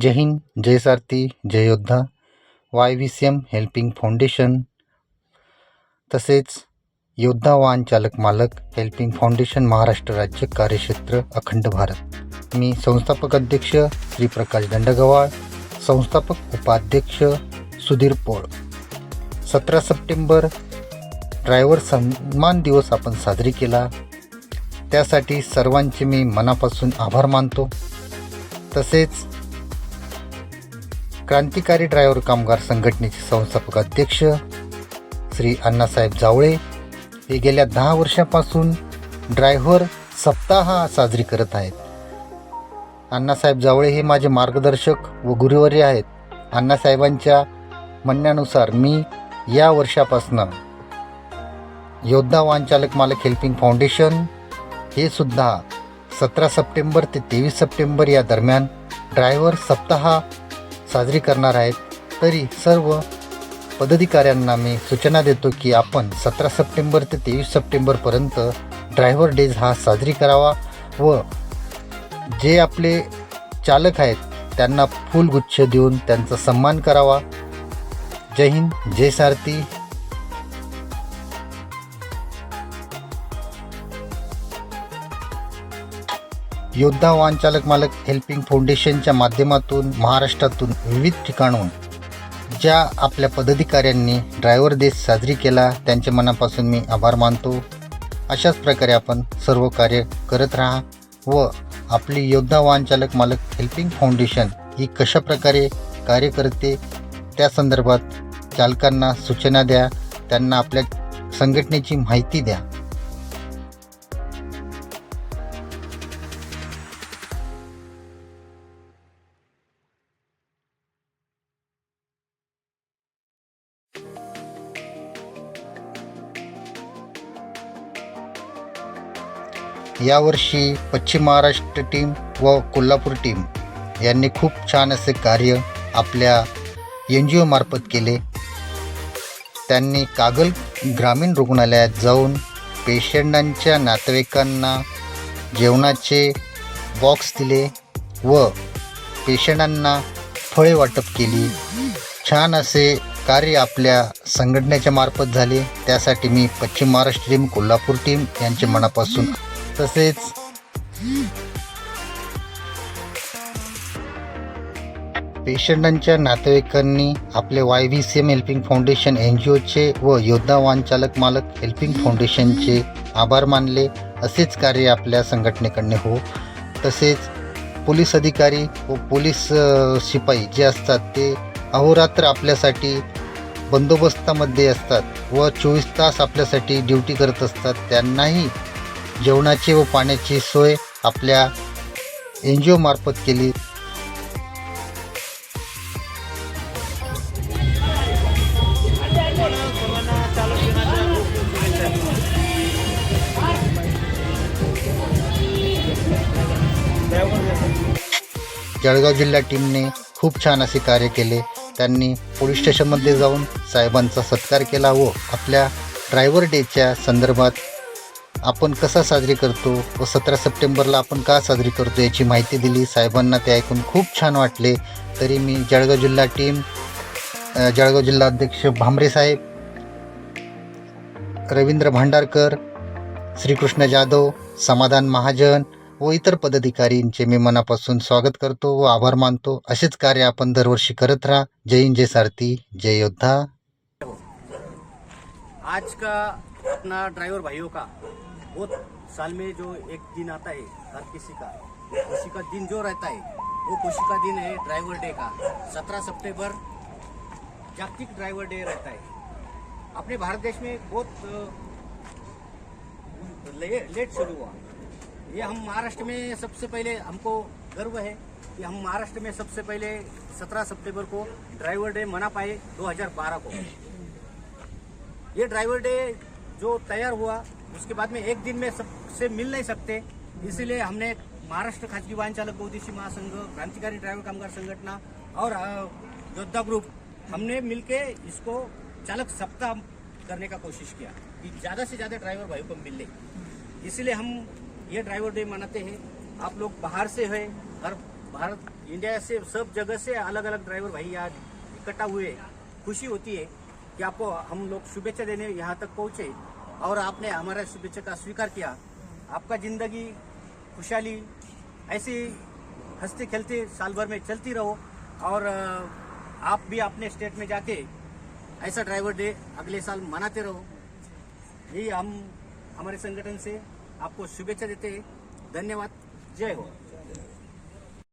जय हिंद जय सारथी जय योद्धा. Y V C M helping foundation. तसेच योद्धा वाहन चालक मालक हेल्पिंग फाउंडेशन महाराष्ट्र राज्य कार्यक्षेत्र अखंड भारत. मी संस्थापक अध्यक्ष श्री प्रकाश दंडगवाळ संस्थापक उपाध्यक्ष सुधीर पोळ. सतरा सप्टेंबर ड्रायव्हर सन्मान दिवस आपण साजरी केला. त्यासाठी सर्वांचे मी मनापासून आभार मानतो. तसेच क्रांतिकारी ड्रायव्हर कामगार संघटनेचे संस्थापक अध्यक्ष श्री अण्णासाहेब जावळे हे गेल्या दहा वर्षापासून ड्रायव्हर सप्ताह साजरी करत आहेत. अण्णासाहेब जावळे हे माझे मार्गदर्शक व गुरुवारी आहेत. अण्णासाहेबांच्या म्हणण्यानुसार मी या वर्षापासनं योद्धा वाहनचालक मालक हेल्पिंग फाउंडेशन हे सुद्धा सतरा सप्टेंबर ते तेवीस सप्टेंबर या दरम्यान ड्रायव्हर सप्ताह साजरी करणार आहेत. तरी सर्व पदाधिकाऱ्यांना मी सूचना देतो की आपण सतरा सप्टेंबर ते तेवीस सप्टेंबरपर्यंत ड्रायव्हर डेज हा साजरी करावा व जे आपले चालक आहेत त्यांना फुलगुच्छ देऊन त्यांचा सन्मान करावा. जय हिंद जय सारथी. योद्धा वाहनचालक मालक हेल्पिंग फाउंडेशनच्या माध्यमातून महाराष्ट्रातून विविध ठिकाणून ज्या आपल्या पदाधिकाऱ्यांनी ड्रायव्हर देश साजरी केला त्यांच्या मनापासून मी आभार मानतो. अशाच प्रकारे आपण सर्व कार्य करत राहा व आपली योद्धा वाहनचालक मालक हेल्पिंग फाउंडेशन ही कशा प्रकारे कार्य करते त्या संदर्भात चालकांना सूचना द्या त्यांना आपल्या संघटनेची माहिती द्या. यावर्षी पश्चिम महाराष्ट्र टीम व कोल्हापूर टीम यांनी खूप छान असे कार्य आपल्या एन जी ओमार्फत केले. त्यांनी कागल ग्रामीण रुग्णालयात जाऊन पेशंटांच्या नातेवाईकांना जेवणाचे बॉक्स दिले व पेशंटांना फळे वाटप केली. छान असे कार्य आपल्या संघटनेच्या मार्फत झाले. त्यासाठी मी पश्चिम महाराष्ट्र टीम कोल्हापूर टीम यांचे मनापासून तसेच पेशंटांच्या नातेवाईकांनी आपले Y V C M helping foundation N G ओचे व योद्धा वाहनचालक मालक हेल्पिंग फाउंडेशनचे आभार मानले. असेच कार्य आपल्या संघटनेकडने हो. तसेच पोलीस अधिकारी व पोलीस शिपाई जे असतात ते अहोरात्र आपल्यासाठी बंदोबस्तामध्ये असतात व चोवीस तास आपल्यासाठी ड्युटी करत असतात. त्यांनाही जेवणाची व पाण्याची सोय आपल्या एन जी ओमार्फत केली. जळगाव जिल्हा टीमने खूप छान असे कार्य केले. त्यांनी पोलीस स्टेशनमध्ये जाऊन साहेबांचा सत्कार केला व आपल्या ड्रायव्हर डेच्या संदर्भात आपण कसा साजरी करतो व सतरा सप्टेंबरला आपण का साजरी करतो याची माहिती दिली. साहेबांना ते ऐकून खूप छान वाटले. तरी मी जळगाव जिल्हा टीम जळगाव जिल्हा अध्यक्ष भांबरे साहेब रवींद्र भांडारकर श्रीकृष्ण जाधव समाधान महाजन व इतर पदाधिकारींचे मी मनापासून स्वागत करतो व आभार मानतो. असेच कार्य आपण दरवर्षी करत राहा. जय हिंद जय सारथी जय योद्धा. आज का अपना ड्राइवर भाइयों का बहुत साल में जो एक दिन आता है हर किसी का खुशी का दिन जो रहता है वो खुशी का दिन है ड्राइवर डे का। सत्रह सितंबर जागतिक ड्राइवर डे रहता है। अपने भारत देश में बहुत ले, लेट शुरू हुआ। ये हम महाराष्ट्र में सबसे पहले हमको गर्व है कि हम महाराष्ट्र में सबसे पहले 17 सितंबर को ड्राइवर डे मना पाए 2012 को। ये ड्राइवर डे जो तैयार हुआ उसके बाद में एक दिन में सबसे मिल नहीं सकते। इसीलिए हमने महाराष्ट्र खाजगी वाहन चालक बहुद्देशीय महासंघ, क्रांतिकारी ड्राइवर कामगार संगठना और योद्धा ग्रुप, हमने मिलके इसको चालक सप्ताह करने का कोशिश किया कि ज़्यादा से ज़्यादा ड्राइवर भाइयों को मिले। इसीलिए हम ये ड्राइवर डे मनाते हैं। आप लोग बाहर से है, हर भारत, इंडिया से, सब जगह से अलग अलग ड्राइवर भाई आज इकट्ठा हुए। खुशी होती है कि आपको हम लोग शुभेच्छा देने यहाँ तक पहुँचे। और आपने हमारा शुभेच्छा का स्वीकार किया। आपका ज़िंदगी खुशहाली, ऐसे हँसते खेलते साल भर में चलती रहो और आप भी अपने स्टेट में जाके ऐसा ड्राइवर डे अगले साल मनाते रहो। यही हम, हमारे संगठन से आपको शुभेच्छा देते हैं। धन्यवाद। जय हो।